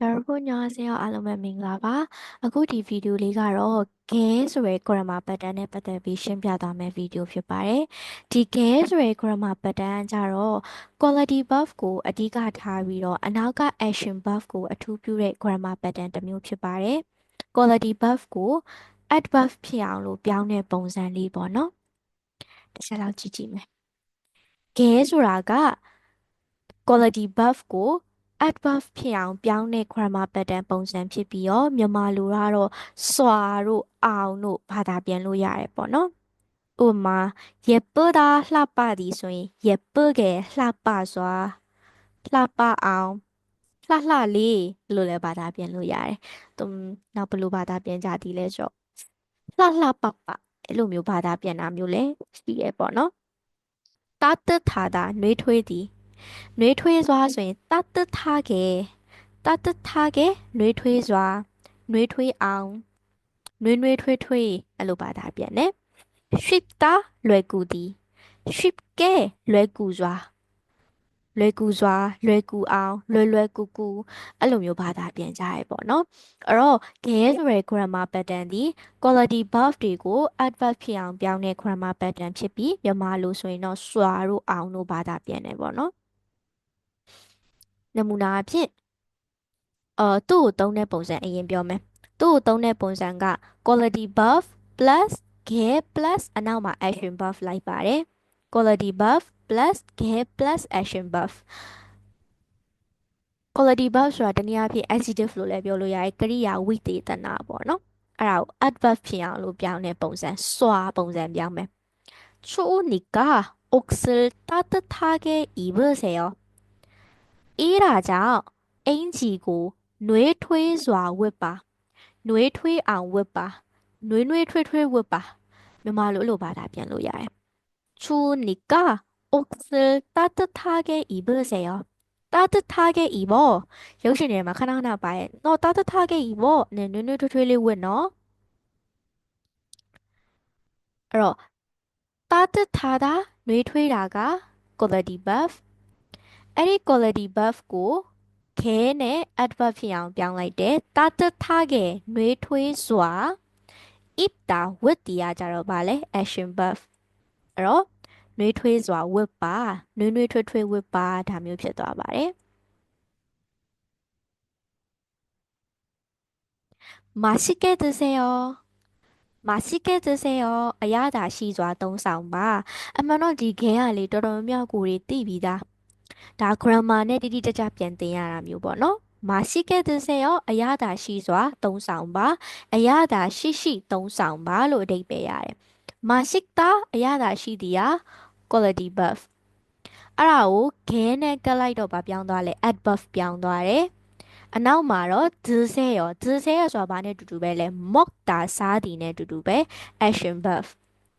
နာရဖို့ညောင်းစင်းအောင်အားလုံးပဲမင်္ဂလာပါအခုဒီဗီဒီယိုလေးကတော့ gain ဆိုရယ် grammar pattern နဲ့ပတ်သက်ပြီးရှင်းပြသွားမယ့်ဗီဒီယိုဖြစ်ပါတယ်ဒီ gain ဆိုရယ် grammar pattern ကြတော့ quality buff ကိုအဓိကထားပြီးတော့အနောက်က action buff ကိုအထူးပြုတဲ့ grammar pattern တစ်မျိုးဖြစ်ပါတယ် quality buff ကို ad buff ဖြစ်အောင်လို့ပြောင်းတဲ့ပုံစံလေးပေါ့နော်တစ်ချက်လောက်ကြည့်ကြည့်မယ် gain ဆိုတာက quality buff ကို adverb ဖြစ်အောင်ပြောင်းတဲ့ grammar pattern ပုံစံဖြစ်ပြီးတော့မြန်မာလူကတော့စွာတို့အောင်တို့ဘာသာပြန်လို့ရတယ်ပေါ့နော်ဥမာရေပဒါလှပသည်ဆိုရင်ရေပကဲလှပစွာလှပအောင်လှလှလေးလို့လည်းဘာသာပြန်လို့ရတယ်။သူနောက်ဘလို့ဘာသာပြန်ကြသည်လဲဆိုလှလှပပအဲ့လိုမျိုးဘာသာပြန်တာမျိုးလည်းရှိရပေါ့နော်။တာတထာတာနှွေးထွေးသည် နွေထွေးစွာဆိုရင်တတ်တထားကေတတ်တထားကေနွေထွေးစွာနွေထွေးအောင်နွေနွေထွေးထွေးအဲ့လိုပါတာပြန်နေ ship တာလွယ်ကူသည် ship ကဲလွယ်ကူစွာလွယ်ကူစွာလွယ်ကူအောင်လွယ်လွယ်ကူကူအဲ့လိုမျိုးဘာသာပြန်ကြရဲပေါ့နော်အဲ့တော့ gay ဆိုတဲ့ grammar pattern ဒီ quality verb တွေကို adverb ဖြစ်အောင်ပြောင်းတဲ့ grammar pattern ဖြစ်ပြီးမြန်မာလိုဆိုရင်တော့စွာတို့အောင်တို့ဘာသာပြန်တယ်ပေါ့နော် နမူနာအဖြစ်အော်သူ့ကိုသုံးတဲ့ပုံစံအရင်ပြောမယ်သူ့ကိုသုံးတဲ့ပုံစံက quality verb plus get plus အနောက်မှာ action verb လိုက်ပါတယ် quality verb plus get plus action verb quality verb ဆိုတာတနည်းအားဖြင့် adjective လို့လည်းပြောလို့ရတယ်ကရိယာဝိသေသနာပေါ့နော်အဲ့ဒါကို adverb ဖြစ်အောင်လို့ပြောင်းတဲ့ပုံစံစွာပုံစံပြောင်းမယ်추우니까옷을따뜻하게입으세요 အေးတာကြောင့်အင်ဂျီကိုနှွေးထွေးစွာဝတ်ပါနှွေးထွေးအောင်ဝတ်ပါနှွေးနှွေးထွေးထွေးဝတ်ပါမြန်မာလိုလိုဘာသာပြန်လို့ရတယ်추우니까옷을따뜻하게입으세요 따뜻하게입어ရုပ်ရှင်တွေမှာခဏခဏပါရဲ့နော်따뜻하게입어နဲ့နွေးနွေးထွေးထွေးလေးဝတ်နော်အဲ့တော့따뜻하다နှွေးထွေးတာက quality verb အဲ့ဒီ quality buff ကိုခဲနဲ့ adverb ဖြစ်အောင်ပြောင်းလိုက်တယ်တာတထားကဲနှွေးထွေးစွာ if တာ with တီရကြတော့ဗာလဲ action buff အဲ့တော့နှွေးထွေးစွာ with ပါနှွေးနှွေးထွေးထွေး with ပါဒါမျိုးဖြစ်သွားပါတယ်မရှိခဲ့တစေရောမရှိခဲ့တစေရောအရသာရှိစွာသုံးဆောင်ပါအမှန်တော့ဒီခဲကလေတော်တော်များများကိုယ်တွေသိပြီးသား ဒါ grammar နဲ့တိတိကျကျပြန်သင်ရတာမျိုးပေါ့နော်မရှိခဲ့တဲ့စေရောအရသာရှိစွာ သုံးဆောင်ပါအရသာရှိရှိသုံးဆောင်ပါလို့အဓိပ္ပာယ်ရတယ်မရှိတာအရသာရှိသည်ဟာ quality verb အဲ့ဒါကိုခဲနဲ့ကပ်လိုက်တော့ဗာပြောင်းသွားလဲ adverb ပြောင်းသွားတယ်အနောက်မှာတော့ဒူဆဲရောဒူဆဲရဆိုတာဘာနဲ့တူတူပဲလဲ mock တာစားသည်နဲ့တူတူပဲ action verb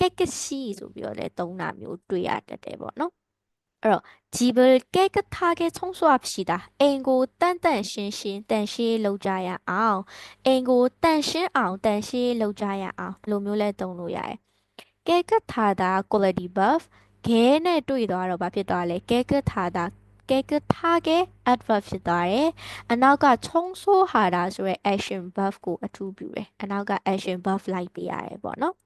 ကက်ကရှိဆိုပြီးတော့လည်းသုံးတာမျိုးတွေ့ရတတ်တယ်ပေါ့နော်အဲ့တော့ဂျီဘယ်ကက်ကထားကဲချုံးစွာဖြစ်တာအိမ်ကိုတန့်တန့်ရှင်းရှင်းတန့်ရှင်းလုပ်ကြရအောင်အိမ်ကိုတန့်ရှင်းအောင်တန့်ရှင်းလုပ်ကြရအောင်ဒီလိုမျိုးလဲသုံးလို့ရတယ်ကက်ကထားတာ quality buff ကဲနဲ့တွေ့သွားတော့ဘာဖြစ်သွားလဲကက်ကထားတာကဲကထားကဲ adverb ဖြစ်သွားတယ်။အနောက်ကချုံဆိုးဟာတာဆိုရဲ action verb ကိုအထူးပြုတယ်။အနောက်က action verb လိုက်ပေးရတယ်ပေါ့နော်။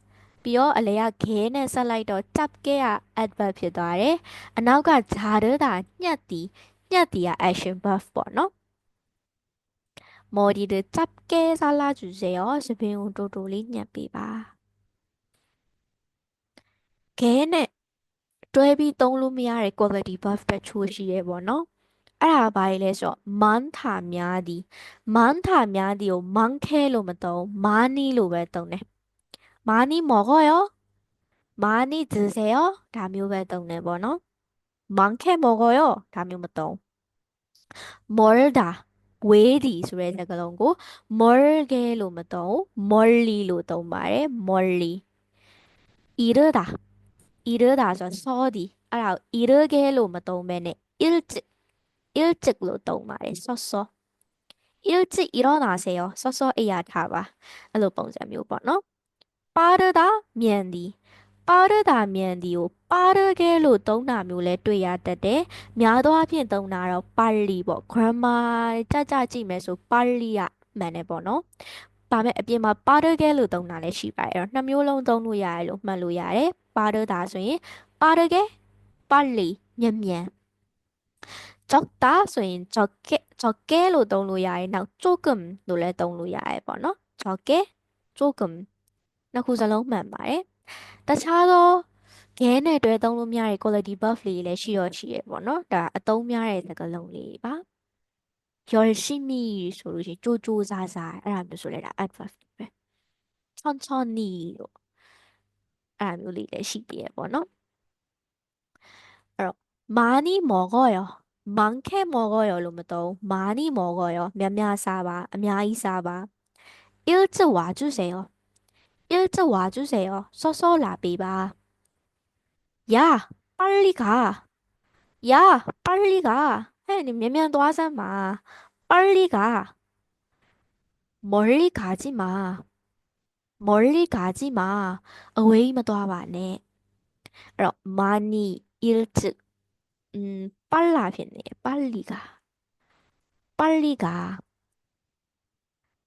ပြီးတော့အလေကခဲနဲ့ဆက်လိုက်တော့จับခဲ့က adverb ဖြစ်သွားတယ်အနောက်ကဂျာရတာညက်တီညက်တီက action verb ပေါ့နော်머리를짧게잘라주세요သပင်ကိုတိုးတိုးလေးညှက်ပေးပါခဲနဲ့ တွဲပြီးသုံးလို့မရတဲ့ quality verb တချို့ရှိတယ်ပေါ့နော်အဲ့ဒါဘာလဲဆိုတော့ manta များသည် manta များသည်ကို manke လို့မသုံး mani လို့ပဲသုံးတယ် 많이 먹어요? 많이 드세요? 라며 외동네 번호. 많게 먹어요? 라며 묻동. 멀다. 외리 소리를 그런고 멀게로 묻동. 멀리로도 말해 멀리. 이르다. 이르다죠. 서디. 알아. 이르게로 묻동면에 일찍. 일찍로도 말해 썼어. 일찍 일어나세요. 써서 이야 가봐. 알로 아, 봉자 묘번호. 빠르다 မြန်သည် 빠르다 မြန်သည်ကို 빠르게 လို့သုံးတာမျိုးလဲတွေ့ရတတ်တယ်များသောအားဖြင့်သုံးတာတော့ 빨리 ပေါ့ grammar ကြကြကြည့်မယ်ဆို 빨리 ကမှန်တယ်ပေါ့နော်ဒါပေမဲ့အပြင်မှာ 빠르게 လို့သုံးတာလည်းရှိပါတယ်အဲ့တော့နှစ်မျိုးလုံးသုံးလို့ရတယ်လို့မှတ်လို့ရတယ် 빠르다 ဆိုရင် 빠르게 빨리 မြန်မြန်적다ဆိုရင် 적게 적게 လို့သုံးလို့ရတယ်နောက် 조금 လို့လည်းသုံးလို့ရတယ်ပေါ့နော် 적게 조금 နှစ်ခုစလုံးမှန်ပါတယ်တခြားသောခဲနဲ့တွဲသုံးလို့မရတဲ့ quality buff လေးလည်းရှိတော့ရှိရပေါ့နော်ဒါအသုံးများတဲ့စကားလုံးလေးပါ 열심히 ဆိုလို့ရှိရင်ကြိုးကြိုးစားစားအဲ့ဒါမျိုးဆိုလဲဒါ adverb ပဲ천천히 လို့အဲ့ဒါမျိုးလေးလည်းရှိသေးရပေါ့နော်အဲ့တော့ 많이 먹어요 많게 먹어요 လို့မသုံး 많이 먹어요 များများစားပါအများကြီးစားပါ 일찍 와주세요 일찍 와주세요. 소소라비바. 야, 빨리 가. 야, 빨리 가. 해, 니 면면도 하지 마. 빨리 가. 멀리 가지 마. 멀리 가지 마. 어웨이마도 하마네. 많이 일찍. 음, 빨라 했네. 빨리 가. 빨리 가.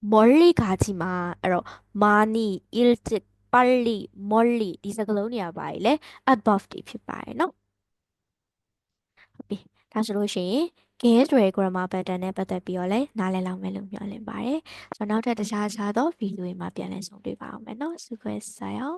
멀리 가지 마. အဲ့တော့ 많이 일찍 빨리 멀리 ဒီစကားလုံးတွေကပါလေ above တွေဖြစ်ပါတယ်เนาะဟုတ်ပြီဒါဆိုလို့ရှိရင် get ဆိုတဲ့ grammar pattern နဲ့ပတ်သက်ပြီးတော့လည်းနားလည်လောက်မယ်လို့မျှော်လင့်ပါတယ်ဆိုတော့နောက်ထပ်တခြားခြားသောဗီဒီယိုတွေမှာပြန်လည်ဆုံတွေ့ပါအောင်မယ်เนาะစုခွဲစာရော